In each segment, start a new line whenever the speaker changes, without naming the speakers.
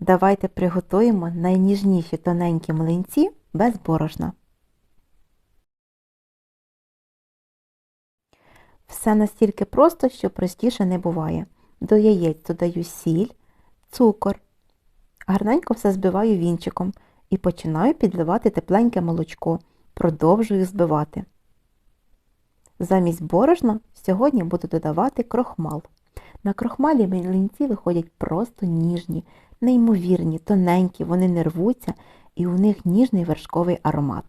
Давайте приготуємо найніжніші тоненькі млинці без борошна. Все настільки просто, що простіше не буває. До яєць додаю сіль, цукор. Гарненько все збиваю вінчиком і починаю підливати тепленьке молочко. Продовжую збивати. Замість борошна сьогодні буду додавати крохмал. На крохмалі млинці виходять просто ніжні, неймовірні, тоненькі, вони не рвуться і у них ніжний вершковий аромат.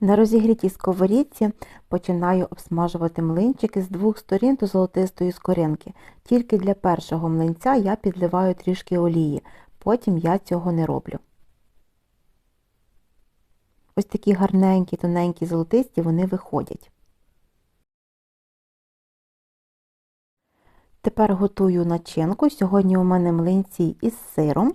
На розігрітій сковорідці починаю обсмажувати млинчики з двох сторін до золотистої скоринки. Тільки для першого млинця я підливаю трішки олії, потім я цього не роблю. Ось такі гарненькі, тоненькі, золотисті вони виходять. Тепер готую начинку. Сьогодні у мене млинці із сиром.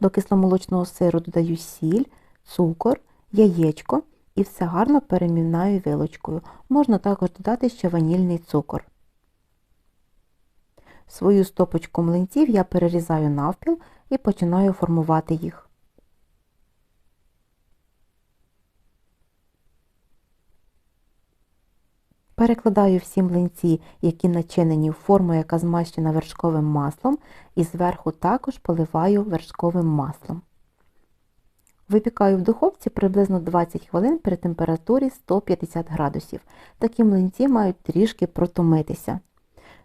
До кисломолочного сиру додаю сіль, цукор, яєчко і все гарно перемінаю вилочкою. Можна також додати ще ванільний цукор. Свою стопочку млинців я перерізаю навпіл і починаю формувати їх. Перекладаю всі млинці, які начинені в форму, яка змащена вершковим маслом, і зверху також поливаю вершковим маслом. Випікаю в духовці приблизно 20 хвилин при температурі 150 градусів. Такі млинці мають трішки протомитися.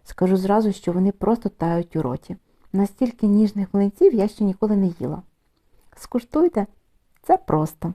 Скажу зразу, що вони просто тають у роті. Настільки ніжних млинців я ще ніколи не їла. Скуштуйте, це просто.